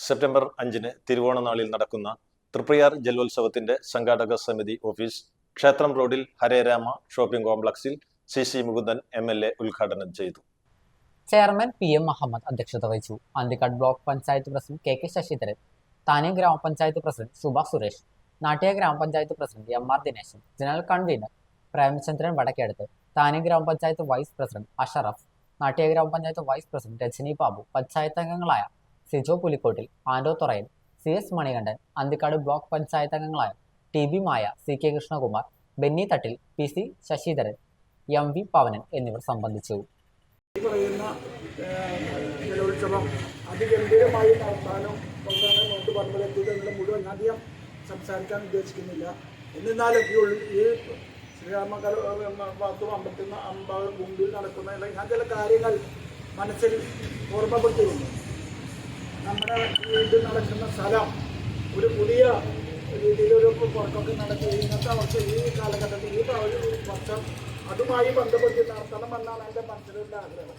September അഞ്ചിന് തിരുവോണനാളിൽ നടക്കുന്ന തൃപ്രയാർ ജലോത്സവത്തിന്റെ സംഘാടക സമിതി ഓഫീസ് ക്ഷേത്രം റോഡിൽ ഹരേരാമ ഷോപ്പിംഗ് കോംപ്ലക്സിൽ C C Mukundan M L A ഉദ്ഘാടനം ചെയ്തു. ചെയർമാൻ പി എം മുഹമ്മദ് അധ്യക്ഷത വഹിച്ചു. Anthikad block panchayat president K K Sasidharan Thane ഗ്രാമപഞ്ചായത്ത് പ്രസിഡന്റ് സുഭാഷ് സുരേഷ് നാട്ടിയ ഗ്രാമപഞ്ചായത്ത് president M R Dineshan general convener Premachandran Vadakkedath Thane ഗ്രാമപഞ്ചായത്ത് വൈസ് പ്രസിഡന്റ് അഷറഫ് നാട്ടിയ ഗ്രാമപഞ്ചായത്ത് വൈസ് പ്രസിഡന്റ് രജനി ബാബു പഞ്ചായത്ത് അംഗങ്ങളായ Sijo Pulikkottil Ando Thurayan C S Manikandan Anthikad block panchayat അംഗങ്ങളായ T B Maya C K Krishnakumar Benny Thattil P C Sasidharan M V Pavanan എന്നിവർ സംബന്ധിച്ചു. പറയുന്ന ജലോത്സവം അതിഗംഭീരമായി നടത്താനും കൊണ്ടാണ് നോട്ട് പറഞ്ഞതെത്തിയത് എന്നുള്ള മുഴുവൻ അധികം സംസാരിക്കാൻ ഉദ്ദേശിക്കുന്നില്ല. എന്നിരുന്നാലും ഈ ശ്രീരാമ പത്തും അമ്പത്തി അമ്പത് മുമ്പിൽ നടക്കുന്ന ഞാൻ ചില കാര്യങ്ങൾ മനസ്സിൽ ഓർമ്മപ്പെടുത്തിയിരുന്നു നമ്മുടെ ഇത് നടക്കുന്ന സ്ഥലം ഒരു പുതിയ രീതിയിലൊരു പുറത്തൊക്കെ നടത്തി. ഇന്നത്തെ വർഷം ഈ കാലഘട്ടത്തിൽ ഈ പ്രാവശ്യം വർഷം അതുമായി ബന്ധപ്പെട്ട് നടത്തണം എന്നാണ് എന്റെ മനസ്സിലുള്ള ആഗ്രഹം.